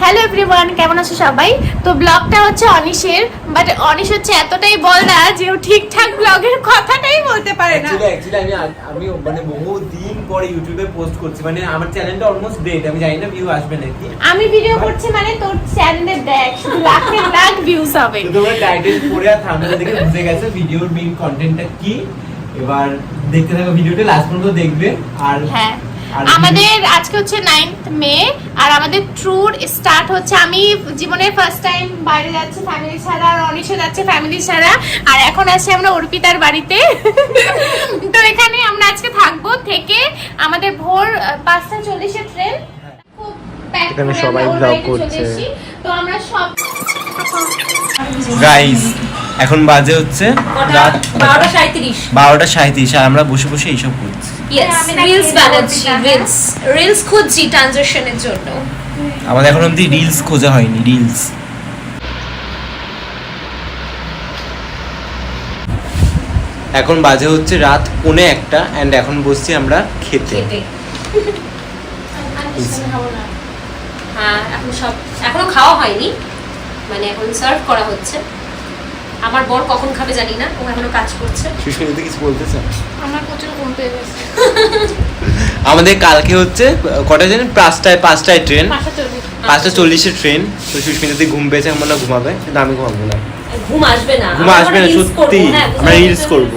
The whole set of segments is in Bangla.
হ্যালো এভরিওয়ান কেমন আছো সবাই? তো ব্লগটা হচ্ছে অনিশের বাট অনিশ হচ্ছে এতটাই বলদা যে ও ঠিকঠাক ব্লগের কথাটাই বলতে পারে না। আমি আমি মানে বহু দিন পরে ইউটিউবে পোস্ট করছি মানে আমার চ্যানেলটা অলমোস্ট ডেট আমি জানি না ভিউ আসবে নাকি। আমি ভিডিও করছি মানে তোর চ্যানেলে দেখ লাখের লাখ ভিউজ হবে। তো তোমরা টাইটেল পড়ে আর থাম্বনেল দেখে বুঝে গেছে ভিডিওর মেইন কন্টেন্টটা কি। এবার দেখতে থাকো ভিডিওটা লাস্ট পর্যন্ত দেখবে আর হ্যাঁ। আমাদের আজকে হচ্ছে নাইন্থ মে আর আমাদের ট্যুর স্টার্ট হচ্ছে আমি জীবনের ফার্স্ট টাইম বাইরে যাচ্ছি ফ্যামিলি ছাড়া আর অনিশও যাচ্ছে ফ্যামিলি ছাড়া আর এখন আছি আমরা অর্পিতার বাড়িতে। তো এখানে আমরা আজকে থাকব থেকে আমাদের ভোর পাঁচটা চল্লিশের ট্রেন খুব এখানে সবাই আমরা vlog করছে। তো আমরা সব গাইস এখন বাজে হচ্ছে রাত বারোটা সাঁত্রিশ বারোটা সাঁত্রিশ আর আমরা বসে বসে এইসব করছি। ইয়েস রিলস বানাচ্ছি। রিলস রিলস খুঁজছি ট্রানজাকশনের জন্য। আমাদের এখন অব্দি রিলস খোঁজা হয়নি রিলস এখন বাজে হচ্ছে রাত পৌনে একটা অ্যান্ড এখন বসছি আমরা খেতে। খেতে। হ্যাঁ এখন সব এখনও খাওয়া হয়নি। মানে এখন সার্ভ করা হচ্ছে। আমার বর কখন খাবে জানি না ও এখনও কাজ করছে। সুস্মিতা কিছু বলতে চান। আমার প্রচুর ঘুম পেয়ে গেছে। আমাদের কালকে হচ্ছে কটা জানেন পাঁচটায় পাঁচটায় ট্রেন পাঁচটা চল্লিশ। চল্লিশের ট্রেন তো সুস্মিতাতে ঘুম পেয়েছে আমার না ঘুমাবে কিন্তু আমি ঘুমাবো না। ঘুম আসবে না। ঘুম আসবে না সত্যি। আমরা রিলস করব।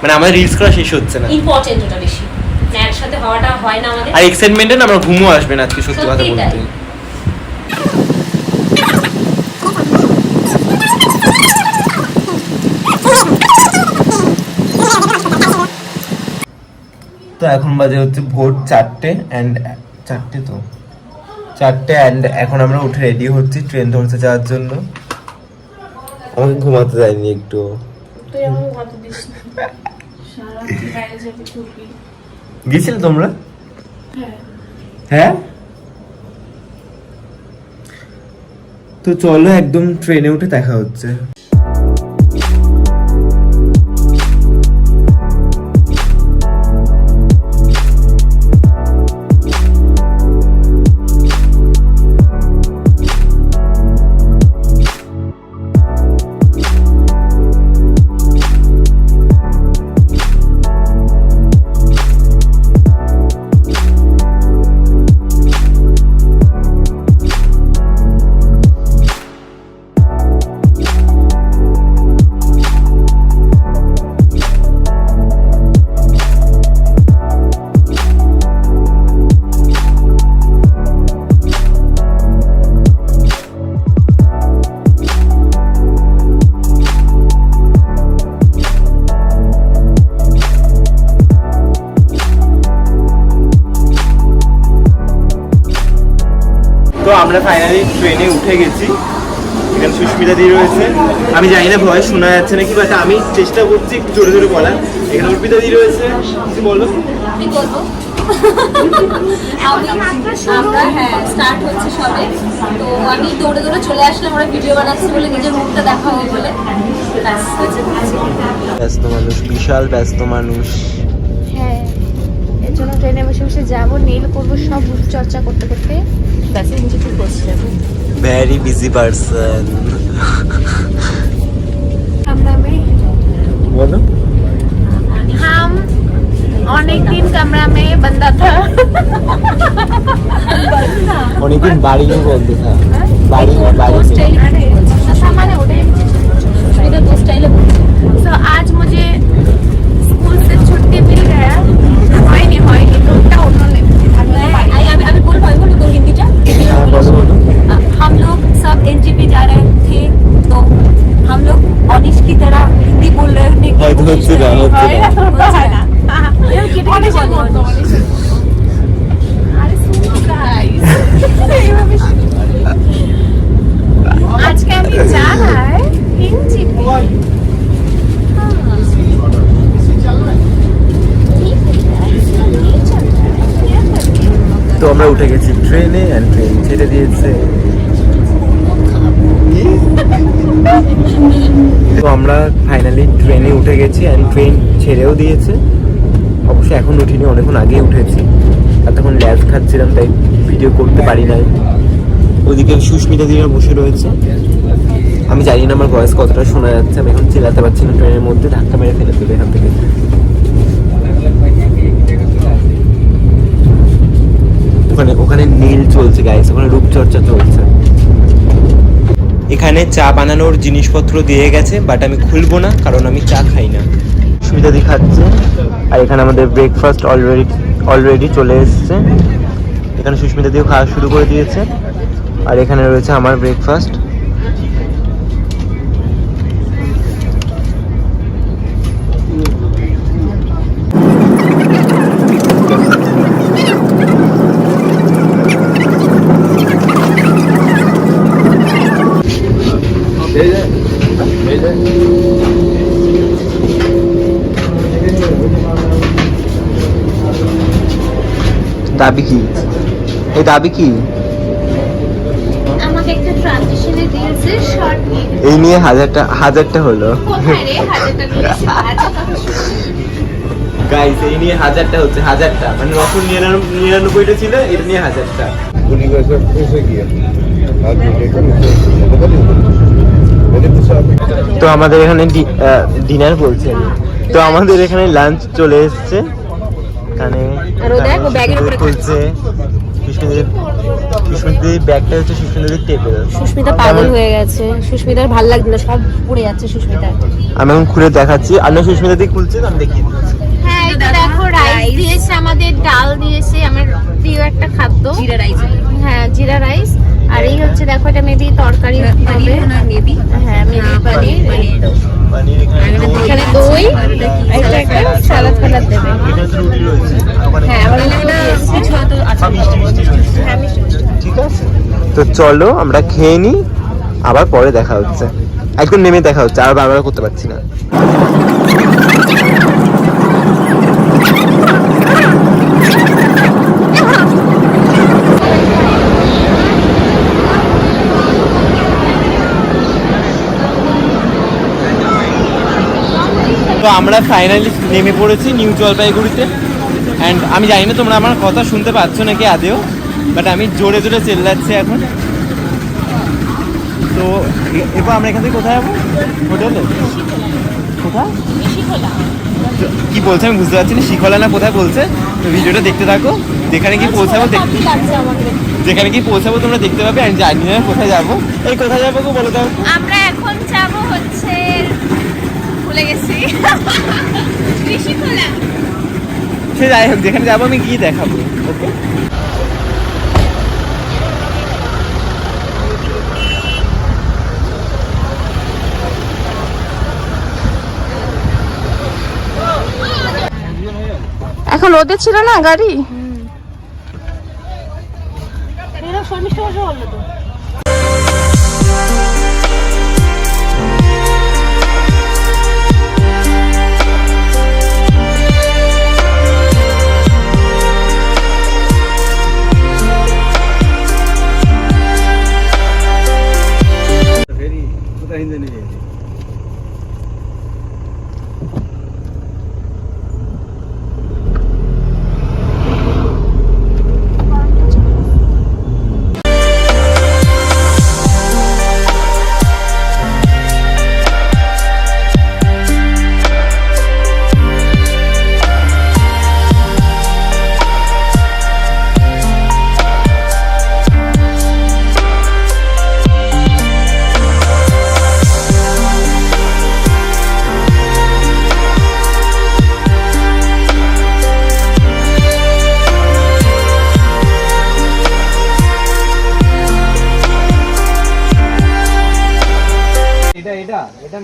মানে আমাদের রিলস করা শেষ হচ্ছে না। ইম্পর্টেন্ট ওটা বেশি। না একসাথে হওয়াটা হয় না আমাদের। আর এক্সাইটমেন্টে না আমার ঘুমও আসবে না আজকে সত্যি কথা বলতে। তো এখন বাজে হচ্ছে ভোর চারটে অ্যান্ড চারটে তো। চারটে অ্যান্ড এখন আমরা উঠে রেডি হচ্ছি ট্রেন ধরতে যাওয়ার জন্য। আমি ঘুমাতে যাইনি একটু। গেছিলে তোমরা? হ্যাঁ। হ্যাঁ? তো চলো একদম ট্রেনে উঠে দেখা হচ্ছে। তো আমরা ফাইনালি ট্রেনে উঠে গেছি। এখানে সুস্মিতা দিয়ে রয়েছে। আমি জানি না ভয় শোনা যাচ্ছে নাকি বাট আমি চেষ্টা করছি একটু জোরে জোরে বলার। এখানে অর্পিতা দি রয়েছে। কিছু বলো? আমরা হ্যাঁ স্টার্ট হচ্ছে সবে। তো আমি দৌড়ে দৌড়ে চলে আসলাম ওরা ভিডিও বানাচ্ছি বলে নিজের মুখটা দেখা হবে বলে। ব্যস্ত মানুষ বিশাল ব্যস্ত মানুষ। জন্য ট্রেনে বসে বসে যাব নীল করব সব চর্চা করতে করতে। ভেরি বিজি পার্সন বলো। হাম অনেকদিন কামরা মে বন্দা থা। অনেকদিন বাড়ি বলতে থা। বাড়ি বাড়ি মানে ওটাই। আজ মুঝে लोग सब एनजीपी जा रहे थे तो हम लोग ऑनिश की तरह हिंदी बोल रहे की হয়তো कोशिश হচ্ছে না कर रहे हैं। হচ্ছে না হয় না এরকম কেটে কেটে বলো, বলো। আরে শুনো guys। এইভাবে আজকে আমি জানাই হিন্দি তো আমরা উঠে গেছি ট্রেনে অ্যান্ড ট্রেন ছেড়ে দিয়েছে তো আমরা ফাইনালি ট্রেনে উঠে গেছি অ্যান্ড ট্রেন ছেড়েও দিয়েছে। অবশ্য এখন উঠিনি, অনেকক্ষণ আগে উঠেছি। আর তখন ল্যাস খাচ্ছিলাম, তাই ভিডিও করতে পারি নাই। ওদিকে সুস্মিতা দিদিরা বসে রয়েছে। আমি জানি না আমার ভয়েস কতটা শোনা যাচ্ছে, আমি এখন চেলাতে পারছি না ট্রেনের মধ্যে, ধাক্কা মেরে ফেলে দেবে এখান থেকে। ওখানে ওখানে নীল চলছে গাইস ওখানে রূপচর্চা চলছে। এখানে চা বানানোর জিনিসপত্র দিয়ে গেছে বাট আমি খুলবো না, কারণ আমি চা খাই না। সুবিধা দেখাচ্ছে। আর এখানে আমাদের ব্রেকফাস্ট অলরেডি অলরেডি চলে এসছে। এখানে সুস্মিতা দিয়েও খাওয়া শুরু করে দিয়েছে। আর এখানে রয়েছে আমার ব্রেকফাস্ট দাবি কি? এই দাবি কি? এই নিয়ে হাজারটা হাজারটা হলো। গাইস এই নিয়ে হাজারটা হচ্ছে হাজারটা। মানে নশো নিরানব্বইটা ছিল এটা নিয়ে হাজারটা। তো আমাদের এখানে ডিনার বলছেন তো আমাদের এখানে লাঞ্চ চলে এসছে। এখানে আর ও দেখ, ও ব্যাগের উপরে খুলছে সুস্মিতাদের সুস্মিতাদের ব্যাগটা হচ্ছে সুস্মিতাদের টেবিল সুস্মিতা পাগল হয়ে গেছে। সুস্মিতার ভালো লাগছে না সব পড়ে যাচ্ছে সুস্মিতার আমি এখন খুলে দেখাচ্ছি। আর না সুস্মিতা দিয়ে খুলছে আমি দেখিয়ে দিচ্ছি। হ্যাঁ দেখো রাইস। দিয়েছে আমাদের ডাল দিয়েছে আমার প্রিয় একটা খাদ্য। জিরা রাইস হ্যাঁ জিরা রাইস আর এই হচ্ছে দেখো এটা মেবি তরকারি হবে। মেবি পনির এখানে দই, একটা একটা সালাদ ফালাদ দেবে। হ্যাঁ কিছু হয়তো। ঠিক আছে। তো চলো আমরা খেয়ে নিই আবার পরে দেখা হচ্ছে। একদম নেমে দেখা হচ্ছে আর বারবার করতে পারছি না। তো আমরা ফাইনালি নেমে পড়েছি নিউ জলপাইগুড়িতে। অ্যান্ড আমি জানি না তোমরা আমার কথা শুনতে পাচ্ছ নাকি আদেও বাট আমি জোরে জোরে চেল্লাচ্ছি এখন। তো এরপর আমরা এখান থেকে কোথায় যাব? হোটেলে? কোথায়? তো কি বলছে আমি বুঝতে পারছি না, শিখলা না কোথায় বলছে? তো ভিডিওটা দেখতে থাকো, যেখানে কি পৌঁছাবো দেখ- যেখানে কি পৌঁছাবো তোমরা দেখতে পাবে, আমি জানি না কোথায় যাব। এই কোথায় যাব বলে দাও আমরা এখন যাব হচ্ছে ভুলে গেছি। ঋষিখোলা সে যাই হোক যেখানে যাব আমি গিয়ে দেখাবো ওকে? এখন রোদে ছিল না গাড়ি? এরা শর্মিষ্ঠা বসে বলল তো।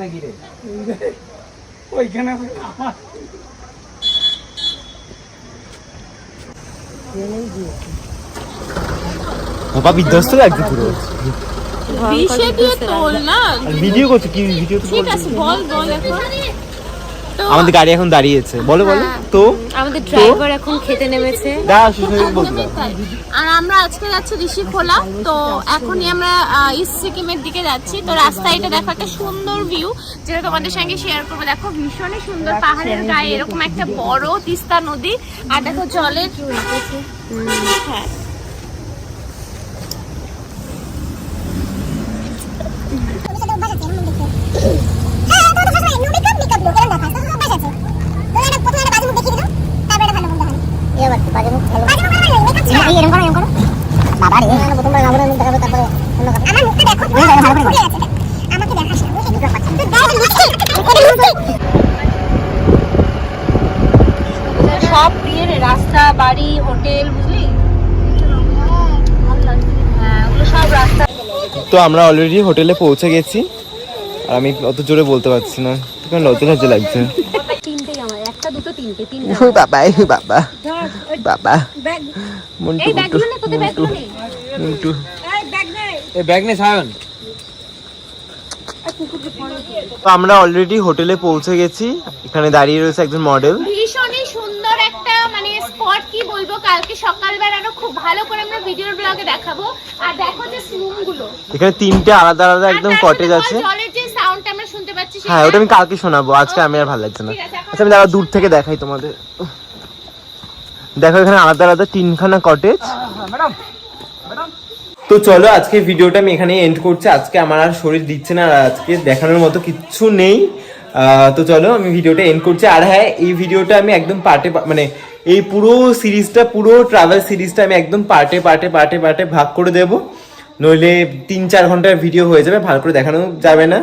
নাকি রে ওইখানে বাবা বিধ্বস্ত লাগছে পুরো। বিষে দিয়ে তোল না। ভিডিও করছ কি ভিডিও তো ঠিক আছে বল বল এখন। আমাদের গাড়ি এখন দাঁড়িয়েছে। বলো বলো। হ্যাঁ। তো? আমাদের ড্রাইভার এখন খেতে নেমেছে। দা সুস্মিতা বলতে আর আমরা আজকে যাচ্ছি ঋষি খোলা। তো এখনই আমরা আহ, ইস্ট সিকিমের দিকে যাচ্ছি। তো রাস্তায় এটা দেখো একটা সুন্দর ভিউ যেটা তোমাদের সঙ্গে শেয়ার করব। দেখো ভীষণই সুন্দর। পাহাড়ের গায়ে এরকম একটা বড় তিস্তা নদী। আর দেখো জলের হ্যাঁ। সব রাস্তা বাড়ি হোটেল হ্যাঁ, সব রাস্তা। তো আমরা অলরেডি হোটেলে পৌঁছে গেছি। আর আমি অত জোরে বলতে পারছি না। তখন লজ্জা লজ্জা লাগছে? বাবা বাবা বাবা। মন্টু মন্টু মন্টু। এই ব্যাগ নে সায়ন। তো আমরা অলরেডি হোটেলে পৌঁছে গেছি। এখানে দাঁড়িয়ে রয়েছে একজন মডেল ভীষণই সুন্দর একটা মানে স্পট কি বলব? কালকে সকালবেলা খুব ভালো করে আমরা ভিডিও ব্লগে দেখাবো। আর দেখো যে রুমগুলো। এখানে তিনটে আলাদা আলাদা একদম কটেজ আছে। জলের যে সাউন্ডটা আমরা শুনতে পাচ্ছি হ্যাঁ ওটা আমি কালকে শোনাবো। আজকে আমি আর ভালো লাগছে না। আচ্ছা আমি দাঁড়া দূর থেকে দেখাই তোমাদের। দেখো এখানে আলাদা আলাদা তিনখানা কটেজ ম্যাডাম ম্যাডাম। তো চলো, আজকে ভিডিওটা আমি এখানে এন্ড করছি। আজকে আমার আর শরীর দিচ্ছে না আর আজকে দেখানোর মতো কিচ্ছু নেই। তো চলো, আমি ভিডিওটা এন্ড করছি। আর হ্যাঁ এই ভিডিওটা আমি একদম পার্টে মানে এই পুরো সিরিজটা, পুরো ট্রাভেল সিরিজটা আমি একদম পার্টে পার্টে পার্টে পার্টে ভাগ করে দেব। নইলে তিন চার ঘণ্টার ভিডিও হয়ে যাবে ভালো করে দেখানো যাবে না।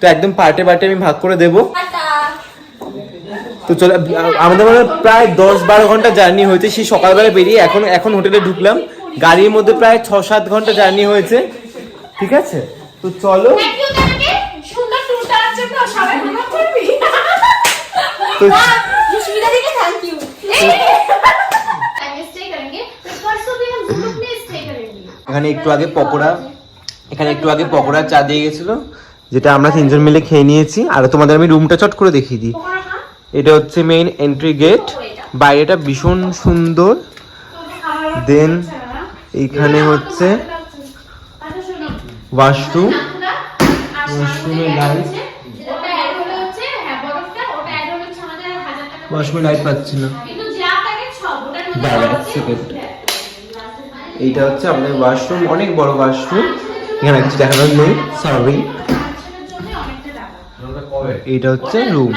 তো একদম পার্টে পার্টে আমি ভাগ করে দেবো। তো চলো আমাদের মানে প্রায় দশ বারো ঘণ্টা জার্নি হয়েছে। সেই সকালবেলা বেরিয়ে এখন এখন হোটেলে ঢুকলাম। গাড়ির মধ্যে প্রায় ছ সাত ঘণ্টা জার্নি হয়েছে। ঠিক আছে? তো চলো। এখানে একটু আগে পকোড়া এখানে একটু আগে পকোড়া চা দিয়ে গেছিল যেটা আমরা তিনজন মিলে খেয়ে নিয়েছি। আর তোমাদের আমি রুমটা চট করে দেখিয়ে দিই। এটা হচ্ছে মেইন এন্ট্রি গেট বাইরেটা ভীষণ সুন্দর। দেন এইখানে হচ্ছে ওয়াশরুম ওয়াশরুমে লাইট। হ্যাঁ। ওয়াশরুমে লাইট পাচ্ছি না। এইটা হচ্ছে আমাদের ওয়াশরুম অনেক বড় ওয়াশরুম এখানে কিছু দেখানোর নেই সরি জন্য অনেকটা টাকা এইটা হচ্ছে রুম